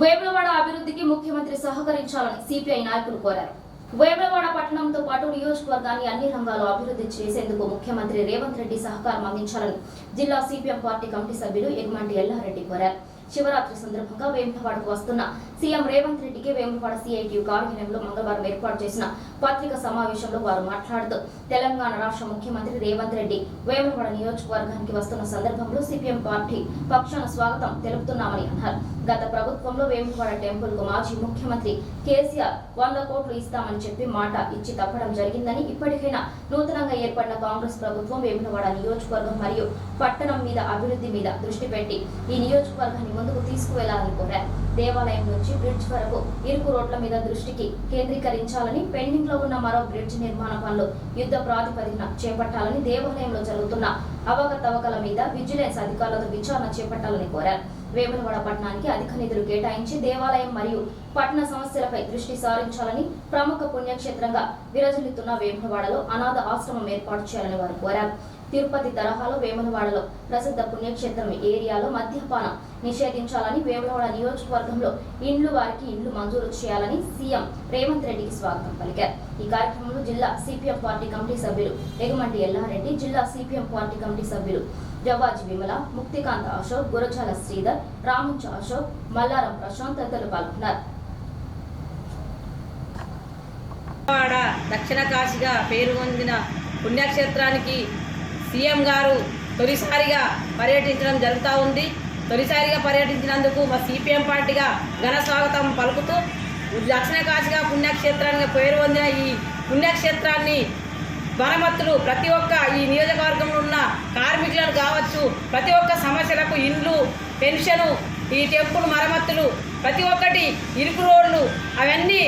వేములవాడ అభివృద్ధికి ముఖ్యమంత్రి సహకరించాలని సిపిఐ నాయకులు కోరారు. వేములవాడ పట్టణంతో పాటు నియోజకవర్గాన్ని అన్ని రంగాల్లో అభివృద్ధి చేసేందుకు ముఖ్యమంత్రి రేవంత్ రెడ్డి సహకారం అందించాలని జిల్లా సిపిఎం పార్టీ కమిటీ సభ్యులు ఎగుమంటి ఎల్లారెడ్డి కోరారు. శివరాత్రి సందర్భంగా వేములవాడకు వస్తున్న సీఎం రేవంత్ రెడ్డికి వేములవాడ సిఐటియు కార్యాలయంలో మంగళవారం ఏర్పాటు చేసిన పత్రికా సమావేశంలో వారు మాట్లాడుతూ తెలంగాణ రాష్ట్ర ముఖ్యమంత్రి రేవంత్ రెడ్డి వేములవాడ నియోజకవర్గానికి వస్తున్న సందర్భంలో సిపిఎం పార్టీ పక్షాన స్వాగతం తెలుపుతున్నామని అన్నారు. గత ప్రభుత్వంలో వేములవాడ టెంపుల్కు మాజీ ముఖ్యమంత్రి కేసీఆర్ వంద కోట్లు ఇస్తామని చెప్పి మాట ఇచ్చి తప్పడం జరిగిందని ఇప్పటికైనా నూతనంగా ఏర్పడిన కాంగ్రెస్ ప్రభుత్వం వేములవాడ నియోజకవర్గం మరియు పట్టణం మీద అభివృద్ధి మీద దృష్టి పెట్టి ఈ నియోజకవర్గాన్ని ముందుకు తీసుకువెళ్ళాలని కోరారు. దేవాలయం నుంచి బ్రిడ్జ్ వరకు ఇరుకు రోడ్ల మీద దృష్టికి కేంద్రీకరించాలని పెండింగ్లో ఉన్న మరో బ్రిడ్జ్ నిర్మాణ పనులు యుద్ధ ప్రాతిపదికన చేపట్టాలని దేవాలయంలో జరుగుతున్న అవకతవకల మీద విజిలెన్స్ అధికారులతో విచారణ చేపట్టాలని కోరారు. వేములవాడ పట్టణానికి అధిక నిధులు కేటాయించి దేవాలయం మరియు పట్టణ సమస్యలపై దృష్టి సారించాలని ప్రముఖ పుణ్యక్షేత్రంగా విరజిల్లుతున్న వేములవాడలో అనాథ ఆశ్రమం ఏర్పాటు చేయాలని వారు కోరారు. తిరుపతి తరహాలో వేములవాడలో ప్రసిద్ధ పుణ్యక్షేత్రం ఏరియాలో మద్యపానం నిషేధించాలని వేములవాడ నియోజకవర్గంలో ఇండ్లు వారికి ఇండ్లు మంజూరు చేయాలని సీఎం రేవంత్ రెడ్డికి స్వాగతం పలికారు. ఈ కార్యక్రమంలో జిల్లా సిపిఎం పార్టీ కమిటీ సభ్యులు ఎగుమంటి ఎల్లారెడ్డి జిల్లా సిపిఎం పార్టీ కమిటీ కమిటీ సభ్యులు జవాజీ విమల ముక్తికాంత్ అశోక్ గురజాల శ్రీధర్ రామంచ అశోక్ మల్లారం ప్రశాంత్ తదితరులు పాల్గొన్నారు. దక్షిణ కాశీగా పేరు పొందిన పుణ్యక్షేత్రానికి సీఎం గారు తొలిసారిగా పర్యటించడం జరుగుతూ ఉంది. తొలిసారిగా పర్యటించినందుకు మా సిపిఎం పార్టీగా ఘన స్వాగతం పలుకుతూ దక్షిణ కాశీగా పుణ్యక్షేత్రానికి పేరు పొందిన ఈ పుణ్యక్షేత్రాన్ని మరమ్మతులు ప్రతి ఒక్క ఈ నియోజకవర్గంలో ఉన్న కార్మికులను కావచ్చు ప్రతి ఒక్క సమస్యలకు ఇండ్లు పెన్షను ఈ టెంపుల్ మరమ్మతులు ప్రతి ఒక్కటి ఇరుకు రోడ్లు అవన్నీ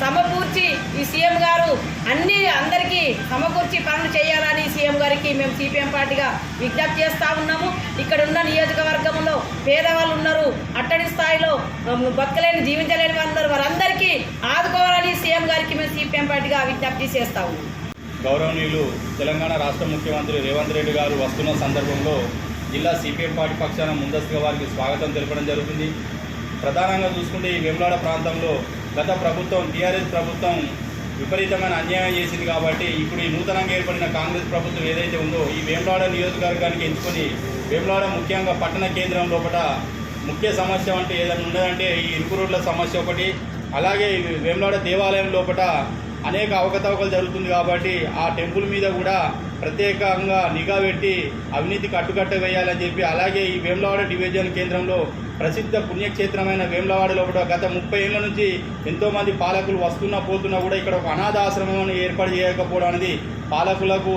సమకూర్చి ఈ సీఎం గారు అన్ని అందరికీ సమకూర్చి పనులు చేయాలని సీఎం గారికి మేము సిపిఎం పార్టీగా విజ్ఞప్తి చేస్తూ ఉన్నాము. ఇక్కడ ఉన్న నియోజకవర్గంలో పేదవాళ్ళు ఉన్నారు. అట్టడి స్థాయిలో బతకలేని జీవించలేని వాళ్ళు ఉన్నారు. వారందరికీ ఆదుకోవాలని సీఎం గారికి మేము సిపిఎం పార్టీగా విజ్ఞప్తి చేస్తూ ఉన్నాము. గౌరవనీయులు తెలంగాణ రాష్ట్ర ముఖ్యమంత్రి రేవంత్ రెడ్డి గారు వస్తున్న సందర్భంలో జిల్లా సిపిఎం పార్టీ పక్షాన ముందస్తుగా వారికి స్వాగతం తెలపడం జరుగుతుంది. ప్రధానంగా చూసుకుంటే ఈ వేములాడ ప్రాంతంలో గత ప్రభుత్వం టీఆర్ఎస్ ప్రభుత్వం విపరీతమైన అన్యాయం చేసింది కాబట్టి ఇప్పుడు ఈ నూతనంగా ఏర్పడిన కాంగ్రెస్ ప్రభుత్వం ఏదైతే ఉందో ఈ వేములాడ నియోజకవర్గానికి ఎంచుకొని వేములాడ ముఖ్యంగా పట్టణ కేంద్రం లోపల ముఖ్య సమస్య అంటే ఏదైనా ఉన్నదంటే ఈ ఇరుకు రోడ్ల సమస్య ఒకటి అలాగే వేములాడ దేవాలయం లోపల అనేక అవకతవకలు జరుగుతుంది కాబట్టి ఆ టెంపుల్ మీద కూడా ప్రత్యేకంగా నిఘా పెట్టి అవినీతి కట్టుకట్ట వేయాలని చెప్పి అలాగే ఈ వేములవాడ డివిజన్ కేంద్రంలో ప్రసిద్ధ పుణ్యక్షేత్రమైన వేములవాడలో లోపల గత ముప్పై ఏళ్ళ నుంచి ఎంతోమంది పాలకులు వస్తున్నా పోతున్నా కూడా ఇక్కడ ఒక అనాథాశ్రమం ఏర్పాటు చేయకపోవడం అనేది పాలకులకు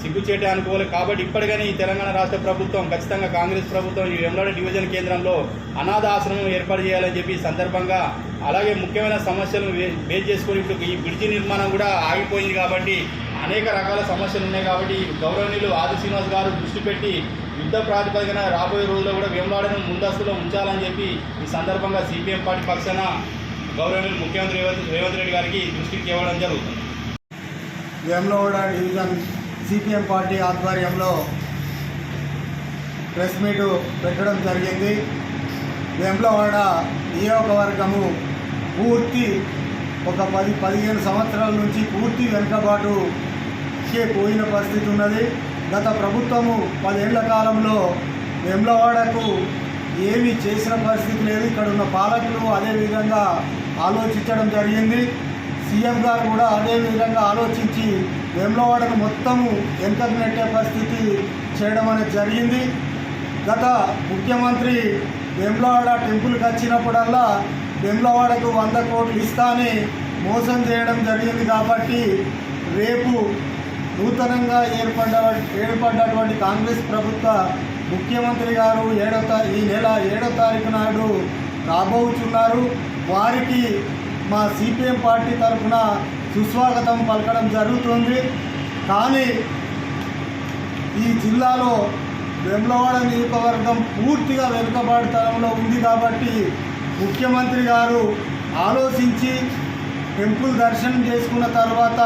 సిగ్గుచేటే అనుకోవాలి. కాబట్టి ఇప్పటికైనా ఈ తెలంగాణ రాష్ట్ర ప్రభుత్వం ఖచ్చితంగా కాంగ్రెస్ ప్రభుత్వం ఈ వెమ్లాడ డివిజన్ కేంద్రంలో అనాథ ఆశ్రమం ఏర్పాటు చేయాలని చెప్పి సందర్భంగా అలాగే ముఖ్యమైన సమస్యలను వే- బేస్ చేసుకుని ఇప్పుడు ఈ బ్రిడ్జి నిర్మాణం కూడా ఆగిపోయింది కాబట్టి అనేక రకాల సమస్యలు ఉన్నాయి కాబట్టి గౌరవనీయులు ఆది శ్రీనివాస్ గారు దృష్టి పెట్టి యుద్ధ ప్రాతిపదికన రాబోయే రోజుల్లో కూడా వేమలాడను ముందస్తులో ఉంచాలని చెప్పి ఈ సందర్భంగా సిపిఎం పార్టీ పక్షాన గౌరవనీయులు ముఖ్యమంత్రి రేవంత్ రేవంత్ రెడ్డి గారికి దృష్టికి ఇవ్వడం జరుగుతుంది. వేమలవాడ డివిజన్ సిపిఎం పార్టీ ఆధ్వర్యంలో ప్రెస్ మీటు పెట్టడం జరిగింది. వేములవాడ నియోజకవర్గము పూర్తి ఒక పది పదిహేను సంవత్సరాల నుంచి పూర్తి వెనుకబాటుకే పోయిన పరిస్థితి ఉన్నది. గత ప్రభుత్వము పదేళ్ళ కాలంలో వెమ్లవాడకు ఏమీ చేసిన పరిస్థితి లేదు. ఇక్కడ ఉన్న పాలకులు అదేవిధంగా ఆలోచించడం జరిగింది. సీఎం గారు కూడా అదే విధంగా ఆలోచించి వేములవాడను మొత్తము వెనుకకు నెట్టే పరిస్థితి చేయడం అనేది జరిగింది. గత ముఖ్యమంత్రి వేములవాడ టెంపుల్కి వచ్చినప్పుడల్లా వేములవాడకు వంద కోట్లు ఇస్తా మోసం చేయడం జరిగింది కాబట్టి రేపు నూతనంగా ఏర్పడ్డ ఏర్పడ్డటువంటి కాంగ్రెస్ ప్రభుత్వ ముఖ్యమంత్రి గారు ఏడో ఈ నెల ఏడో తారీఖు నాడు రాబోతున్నారు వారికి మా సిపిఎం పార్టీ తరఫున సుస్వాగతం పలకడం జరుగుతుంది. కానీ ఈ జిల్లాలో వెమ్లవాడ నియోజకవర్గం పూర్తిగా వెనుకబాటుతనంలో ఉంది కాబట్టి ముఖ్యమంత్రి గారు ఆలోచించి టెంపుల్ దర్శనం చేసుకున్న తర్వాత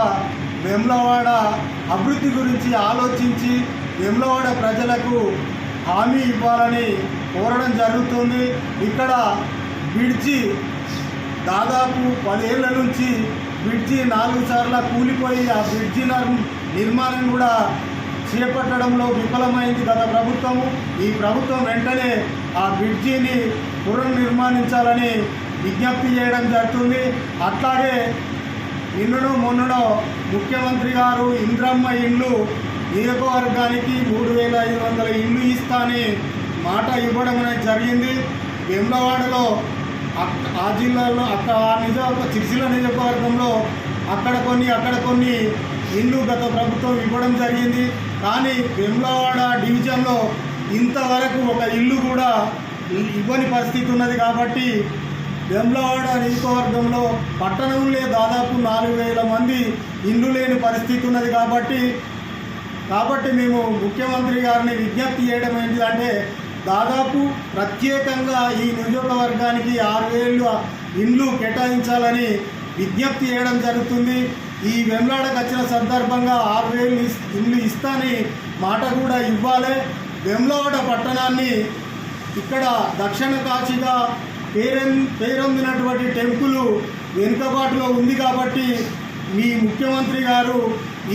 వెమ్లవాడ అభివృద్ధి గురించి ఆలోచించి వెమ్లవాడ ప్రజలకు హామీ ఇవ్వాలని కోరడం జరుగుతుంది. ఇక్కడ విడిచి దాదాపు పదేళ్ళ నుంచి బ్రిడ్జి నాలుగు సార్లు కూలిపోయి ఆ బ్రిడ్జి నిర్మాణం కూడా చేపట్టడంలో విఫలమైంది గత ప్రభుత్వము ఈ ప్రభుత్వం వెంటనే ఆ బ్రిడ్జిని పునర్నిర్మాణించాలని విజ్ఞప్తి చేయడం జరుగుతుంది. అట్లాగే నిన్ననో మొన్ననో ముఖ్యమంత్రి గారు ఇంద్రమ్మ ఇల్లు నియోజకవర్గానికి మూడు వేల ఐదు వందల ఇల్లు ఇస్తాని మాట ఇవ్వడం అనేది జరిగింది. వేములవాడలో ఆ జిల్లాలో అక్కడ ఆ నిజ చిరుసిల నియోజకవర్గంలో అక్కడ కొన్ని అక్కడ కొన్ని ఇల్లు గత ప్రభుత్వం ఇవ్వడం జరిగింది. కానీ వెమ్లవాడ డివిజన్లో ఇంతవరకు ఒక ఇల్లు కూడా ఇవ్వని పరిస్థితి ఉన్నది కాబట్టి వెమ్లవాడ నియోజకవర్గంలో పట్టణంలో దాదాపు నాలుగు వేల మంది ఇల్లు లేని పరిస్థితి ఉన్నది కాబట్టి కాబట్టి మేము ముఖ్యమంత్రి గారిని విజ్ఞప్తి చేయడం ఏంటిదంటే దాదాపు ప్రత్యేకంగా ఈ నియోజకవర్గానికి ఆరు వేలు ఇండ్లు కేటాయించాలని విజ్ఞప్తి చేయడం జరుగుతుంది. ఈ వెమ్లాడకు వచ్చిన సందర్భంగా ఆరు వేలు ఇల్లు ఇస్తాని మాట కూడా ఇవ్వాలి. వెమ్లవాడ పట్టణాన్ని ఇక్కడ దక్షిణ కాశీగా పేరెం పేరొందినటువంటి టెంపుల్ వెనుకబాటులో ఉంది కాబట్టి మీ ముఖ్యమంత్రి గారు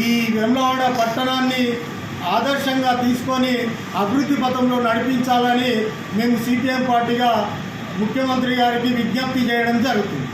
ఈ వెమ్లవాడ పట్టణాన్ని ఆదర్శంగా తీసుకొని అభివృద్ధి పథంలో నడిపించాలని మేము సిపిఎం పార్టీగా ముఖ్యమంత్రి గారికి విజ్ఞప్తి చేయడం జరుగుతుంది.